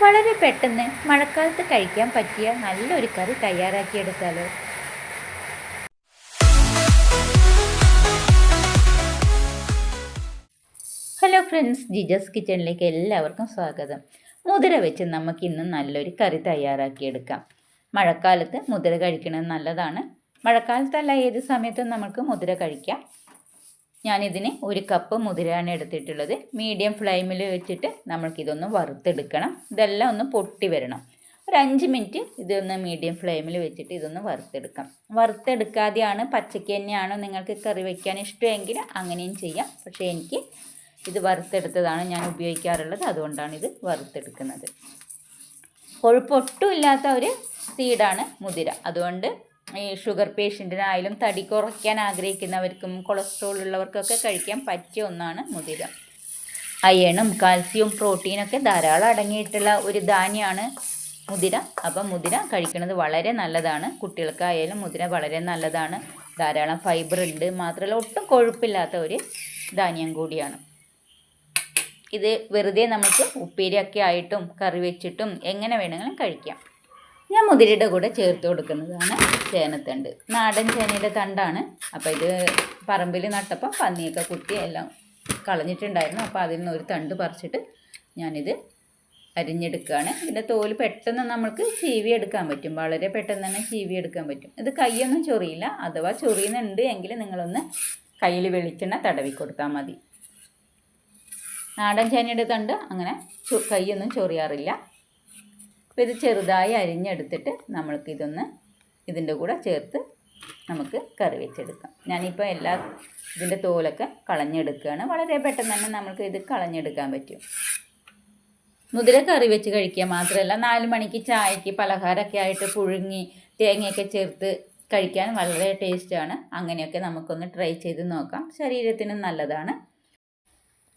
വളരെ പെട്ടെന്ന് മഴക്കാലത്ത് കഴിക്കാൻ പറ്റിയ നല്ലൊരു കറി തയ്യാറാക്കിയെടുത്താലോ? ഹലോ ഫ്രണ്ട്സ് ജിജസ് കിച്ചണിലേക്ക് എല്ലാവർക്കും സ്വാഗതം. മുതിര വെച്ച് നമുക്ക് ഇന്ന് നല്ലൊരു കറി തയ്യാറാക്കിയെടുക്കാം. മഴക്കാലത്ത് മുതിര കഴിക്കുന്നത് നല്ലതാണ്. മഴക്കാലത്തല്ല ഏത് സമയത്തും നമുക്ക് മുതിര കഴിക്കാം. ഞാനിതിന് ഒരു കപ്പ് മുതിരാണ് എടുത്തിട്ടുള്ളത്. മീഡിയം ഫ്ലെയിമിൽ വെച്ചിട്ട് നമ്മൾക്കിതൊന്ന് വറുത്തെടുക്കണം. ഇതെല്ലാം ഒന്ന് പൊട്ടി വരണം. ഒരു അഞ്ച് മിനിറ്റ് ഇതൊന്ന് മീഡിയം ഫ്ലെയിമിൽ വെച്ചിട്ട് ഇതൊന്ന് വറുത്തെടുക്കാം. വറുത്തെടുക്കാതെയാണ് പച്ചയ്ക്ക് തന്നെയാണ് നിങ്ങൾക്ക് കറി വയ്ക്കാൻ ഇഷ്ടമെങ്കിൽ അങ്ങനെയും ചെയ്യാം. പക്ഷേ എനിക്ക് ഇത് വറുത്തെടുത്തതാണ് ഞാൻ ഉപയോഗിക്കാറുള്ളത്. അതുകൊണ്ടാണ് ഇത് വറുത്തെടുക്കുന്നത്. കൊഴുപ്പൊട്ടും ഇല്ലാത്ത ഒരു സീഡാണ് മുതിര. അതുകൊണ്ട് ഈ ഷുഗർ പേഷ്യന്റിനായാലും തടി കുറയ്ക്കാൻ ആഗ്രഹിക്കുന്നവർക്കും കൊളസ്ട്രോൾ ഉള്ളവർക്കൊക്കെ കഴിക്കാൻ പറ്റിയ ഒന്നാണ് മുതിര. അയണും കാൽസ്യവും പ്രോട്ടീനൊക്കെ ധാരാളം അടങ്ങിയിട്ടുള്ള ഒരു ധാന്യമാണ് മുതിര. അപ്പം മുതിര കഴിക്കുന്നത് വളരെ നല്ലതാണ്. കുട്ടികൾക്കായാലും മുതിര വളരെ നല്ലതാണ്. ധാരാളം ഫൈബർ ഉണ്ട്. മാത്രമല്ല ഒട്ടും കൊഴുപ്പില്ലാത്ത ഒരു ധാന്യം കൂടിയാണ്. ഇത് വെറുതെ നമുക്ക് ഉപ്പേരിയൊക്കെ ആയിട്ടും കറി വെച്ചിട്ടും എങ്ങനെ വേണമെങ്കിലും കഴിക്കാം. ഞാൻ മുതിരയുടെ കൂടെ ചേർത്ത് കൊടുക്കുന്നതാണ് ചേനത്തണ്ട്. നാടൻ ചേനയുടെ തണ്ടാണ്. അപ്പോൾ ഇത് പറമ്പിൽ നട്ടപ്പോൾ പന്നിയൊക്കെ കുത്തി എല്ലാം കളഞ്ഞിട്ടുണ്ടായിരുന്നു. അപ്പോൾ അതിൽ നിന്ന് ഒരു തണ്ട് പറിച്ചിട്ട് ഞാനിത് അരിഞ്ഞെടുക്കുകയാണ്. ഇതിന്റെ തോൽ പെട്ടെന്ന് നമുക്ക് ചീവി എടുക്കാൻ പറ്റും. വളരെ പെട്ടെന്ന് തന്നെ ചീവി എടുക്കാൻ പറ്റും. ഇത് കൈയൊന്നും ചൊറിയില്ല. അഥവാ ചൊറിയുന്നുണ്ട് എങ്കിൽ നിങ്ങളൊന്ന് കയ്യിൽ വെളിച്ചെണ്ണ തടവി കൊടുത്താൽ മതി. നാടൻ ചേനയുടെ തണ്ട് അങ്ങനെ കൈയൊന്നും ചൊറിയാറില്ല. അപ്പോൾ ഇത് ചെറുതായി അരിഞ്ഞെടുത്തിട്ട് നമ്മൾക്ക് ഇതൊന്ന് ഇതിന്റെ കൂടെ ചേർത്ത് നമുക്ക് കറി വെച്ചെടുക്കാം. ഞാനിപ്പോൾ എല്ലാ ഇതിന്റെ തോലൊക്കെ കളഞ്ഞെടുക്കുകയാണ്. വളരെ പെട്ടെന്ന് തന്നെ നമുക്ക് ഇത് കളഞ്ഞെടുക്കാൻ പറ്റും. മുതിര കറി വെച്ച് കഴിക്കുക മാത്രമല്ല നാല് മണിക്ക് ചായക്ക് പലഹാരമൊക്കെ ആയിട്ട് പുഴുങ്ങി തേങ്ങയൊക്കെ ചേർത്ത് കഴിക്കാൻ വളരെ ടേസ്റ്റാണ്. അങ്ങനെയൊക്കെ നമുക്കൊന്ന് ട്രൈ ചെയ്ത് നോക്കാം. ശരീരത്തിനും നല്ലതാണ്.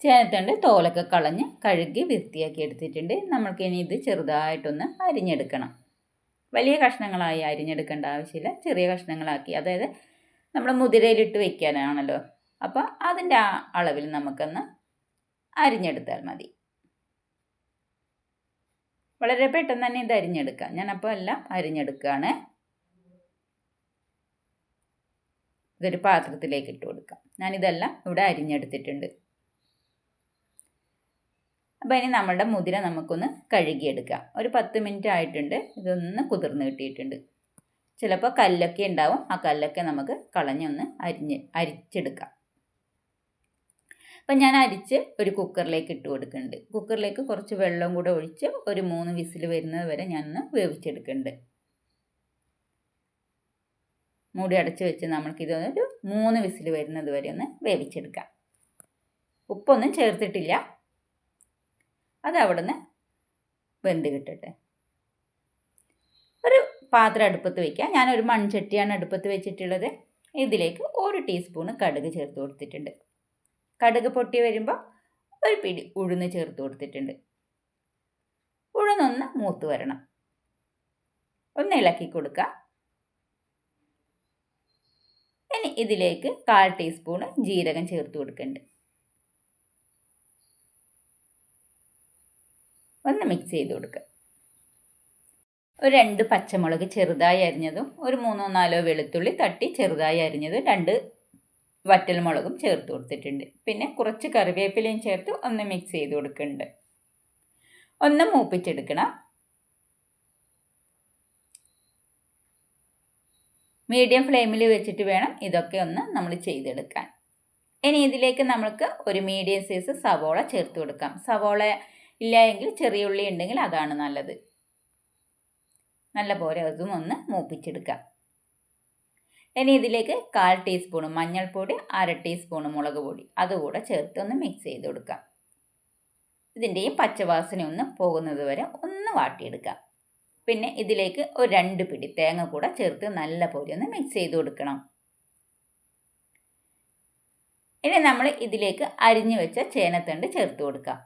ചേനത്തണ്ട് തോലൊക്കെ കളഞ്ഞ് കഴുകി വൃത്തിയാക്കി എടുത്തിട്ടുണ്ട്. നമ്മൾക്ക് ഇനി ഇത് ചെറുതായിട്ടൊന്ന് അരിഞ്ഞെടുക്കണം. വലിയ കഷ്ണങ്ങളായി അരിഞ്ഞെടുക്കേണ്ട ആവശ്യമില്ല. ചെറിയ കഷ്ണങ്ങളാക്കി. അതായത് നമ്മൾ മുതിരയിലിട്ട് വയ്ക്കാനാണല്ലോ അപ്പോൾ അതിന്റെ ആ അളവിൽ നമുക്കൊന്ന് അരിഞ്ഞെടുത്താൽ മതി. വളരെ പെട്ടെന്ന് തന്നെ ഇത് അരിഞ്ഞെടുക്കാം. ഞാനപ്പോൾ എല്ലാം അരിഞ്ഞെടുക്കുകയാണ്. ഇതൊരു പാത്രത്തിലേക്ക് ഇട്ട് കൊടുക്കാം. ഞാനിതെല്ലാം ഇവിടെ അരിഞ്ഞെടുത്തിട്ടുണ്ട്. അപ്പോൾ ഇനി നമ്മളുടെ മുതിര നമുക്കൊന്ന് കഴുകിയെടുക്കാം. ഒരു പത്ത് മിനിറ്റ് ആയിട്ടുണ്ട്. ഇതൊന്ന് കുതിർന്ന് കിട്ടിയിട്ടുണ്ട്. ചിലപ്പോൾ കല്ലൊക്കെ ഉണ്ടാവും. ആ കല്ലൊക്കെ നമുക്ക് കളഞ്ഞൊന്ന് അരിഞ്ഞ് അരിച്ചെടുക്കാം. അപ്പം ഞാൻ അരിച്ച് ഒരു കുക്കറിലേക്ക് ഇട്ട് കൊടുക്കുന്നുണ്ട്. കുക്കറിലേക്ക് കുറച്ച് വെള്ളം കൂടെ ഒഴിച്ച് ഒരു മൂന്ന് വിസിൽ വരുന്നത് വരെ ഞാനൊന്ന് വേവിച്ചെടുക്കുന്നുണ്ട്. മൂടി അടച്ച് വെച്ച് നമ്മൾക്കിതൊരു മൂന്ന് വിസിൽ വരുന്നത് വരെ ഒന്ന് വേവിച്ചെടുക്കാം. ഉപ്പൊന്നും ചേർത്തിട്ടില്ല. അത് അവിടുന്ന് വെന്ത് കിട്ടട്ടെ. ഒരു പാത്രം അടുപ്പത്ത് വയ്ക്കുക ഞാനൊരു മൺചട്ടിയാണ് അടുപ്പത്ത് വെച്ചിട്ടുള്ളത്. ഇതിലേക്ക് ഒരു ടീസ്പൂണ് കടുക് ചേർത്ത് കൊടുത്തിട്ടുണ്ട്. കടുക് പൊട്ടി വരുമ്പോൾ ഒരു പിടി ഉഴുന്ന് ചേർത്ത് കൊടുത്തിട്ടുണ്ട്. ഉഴുന്നൊന്ന് മൂത്ത് വരണം. ഒന്ന് ഇളക്കി കൊടുക്കുക. ഇനി ഇതിലേക്ക് കാൽ ടീസ്പൂണ് ജീരകം ചേർത്ത് കൊടുക്കുന്നുണ്ട് ഒന്ന് മിക്സ് ചെയ്ത് കൊടുക്കുക ഒരു രണ്ട് പച്ചമുളക് ചെറുതായി അരിഞ്ഞതും ഒരു മൂന്നോ നാലോ വെളുത്തുള്ളി തട്ടി ചെറുതായി അരിഞ്ഞതും രണ്ട് വറ്റൽമുളകും ചേർത്ത് കൊടുത്തിട്ടുണ്ട്. പിന്നെ കുറച്ച് കറിവേപ്പിലയും ചേർത്ത് ഒന്ന് മിക്സ് ചെയ്ത് കൊടുക്കുന്നുണ്ട്. ഒന്ന് മൂപ്പിച്ചെടുക്കണം. മീഡിയം ഫ്ലെയിമിൽ വെച്ചിട്ട് വേണം ഇതൊക്കെ ഒന്ന് നമ്മൾ ചെയ്തെടുക്കാൻ. ഇനി ഇതിലേക്ക് നമുക്ക് ഒരു മീഡിയം സൈസ് സവോള ചേർത്ത് കൊടുക്കാം. സവോള ഇല്ല എങ്കിൽ ചെറിയ ഉള്ളി ഉണ്ടെങ്കിൽ അതാണ് നല്ലത്. നല്ല പോലെ അതും ഒന്ന് മൂപ്പിച്ചെടുക്കാം ഇനി ഇതിലേക്ക് കാൽ ടീസ്പൂൺ മഞ്ഞൾപ്പൊടി അര ടീസ്പൂൺ മുളക് പൊടി അതുകൂടെ ചേർത്ത് ഒന്ന് മിക്സ് ചെയ്ത് കൊടുക്കാം ഇതിന്റെയും പച്ചവാസന ഒന്ന് പോകുന്നത് വരെ ഒന്ന് വാട്ടിയെടുക്കാം പിന്നെ ഇതിലേക്ക് ഒരു രണ്ട് പിടി തേങ്ങ കൂടെ ചേർത്ത് നല്ല പോലെ ഒന്ന് മിക്സ് ചെയ്ത് കൊടുക്കണം. ഇനി നമ്മൾ ഇതിലേക്ക് അരിഞ്ഞു വെച്ച ചേനത്തണ്ട് ചേർത്ത് കൊടുക്കാം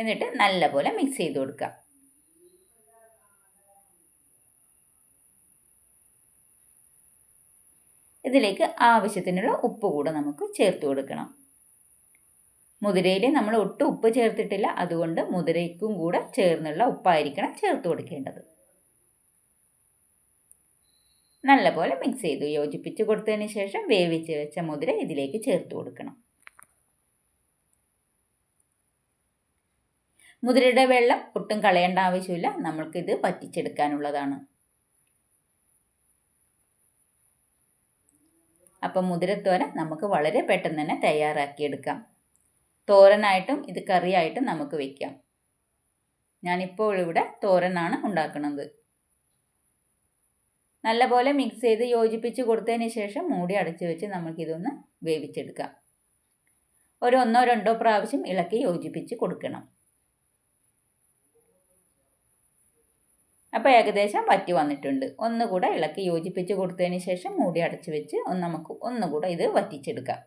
എന്നിട്ട് നല്ലപോലെ മിക്സ് ചെയ്ത് കൊടുക്കുക. ഇതിലേക്ക് ആവശ്യത്തിനുള്ള ഉപ്പ് കൂടെ നമുക്ക് ചേർത്ത് കൊടുക്കണം. മുതിരയിൽ നമ്മൾ ഒട്ടും ഉപ്പ് ചേർത്തിട്ടില്ല. അതുകൊണ്ട് മുതിരയ്ക്കും കൂടെ ചേർന്നുള്ള ഉപ്പായിരിക്കണം ചേർത്ത് കൊടുക്കേണ്ടത്. നല്ലപോലെ മിക്സ് ചെയ്തു യോജിപ്പിച്ച് കൊടുത്തതിന് ശേഷം വേവിച്ച് വെച്ച മുതിര ഇതിലേക്ക് ചേർത്ത് കൊടുക്കണം. മുതിരയുടെ വെള്ളം ഒട്ടും കളയേണ്ട ആവശ്യമില്ല. നമ്മൾക്കിത് പറ്റിച്ചെടുക്കാനുള്ളതാണ്. അപ്പം മുതിരത്തോരൻ നമുക്ക് വളരെ പെട്ടെന്ന് തന്നെ തയ്യാറാക്കിയെടുക്കാം. തോരനായിട്ടും ഇത് കറിയായിട്ടും നമുക്ക് വയ്ക്കാം ഞാനിപ്പോൾ ഇവിടെ തോരനാണ് ഉണ്ടാക്കുന്നത്. നല്ലപോലെ മിക്സ് ചെയ്ത് യോജിപ്പിച്ച് കൊടുത്തതിന് ശേഷം മൂടി അടച്ചു വെച്ച് നമുക്കിതൊന്ന് വേവിച്ചെടുക്കാം. ഒരു ഒന്നോ രണ്ടോ പ്രാവശ്യം ഇളക്കി യോജിപ്പിച്ച് കൊടുക്കണം. അപ്പോൾ ഏകദേശം വറ്റി വന്നിട്ടുണ്ട്. ഒന്നുകൂടെ ഇളക്കി യോജിപ്പിച്ച് കൊടുത്തതിന് ശേഷം മൂടി അടച്ചു വെച്ച് ഒന്ന് നമുക്ക് ഒന്നുകൂടെ ഇത് വറ്റിച്ചെടുക്കാം.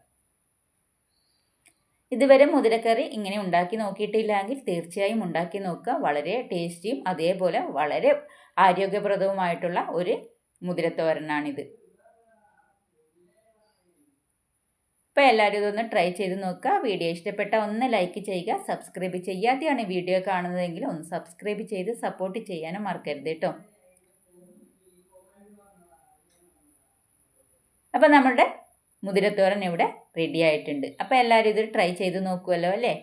ഇതുവരെ മുതിരക്കറി ഇങ്ങനെ ഉണ്ടാക്കി നോക്കിയിട്ടില്ലെങ്കിൽ തീർച്ചയായും ഉണ്ടാക്കി നോക്കുക. വളരെ ടേസ്റ്റിയും അതേപോലെ വളരെ ആരോഗ്യപ്രദവുമായിട്ടുള്ള ഒരു മുതിരത്തോരനാണിത്. അപ്പോൾ എല്ലാവരും ഇതൊന്ന് ട്രൈ ചെയ്ത് നോക്കുക. വീഡിയോ ഇഷ്ടപ്പെട്ട ഒന്ന് ലൈക്ക് ചെയ്യുക. സബ്സ്ക്രൈബ് ചെയ്യാതെയാണ് വീഡിയോ കാണുന്നതെങ്കിൽ ഒന്ന് സബ്സ്ക്രൈബ് ചെയ്ത് സപ്പോർട്ട് ചെയ്യാനും മറക്കരുത് കേട്ടോ. അപ്പോൾ നമ്മുടെ മുതിരത്തോരൻ ഇവിടെ റെഡി ആയിട്ടുണ്ട്. അപ്പോൾ എല്ലാവരും ഇത് ട്രൈ ചെയ്ത് നോക്കുമല്ലോ അല്ലേ?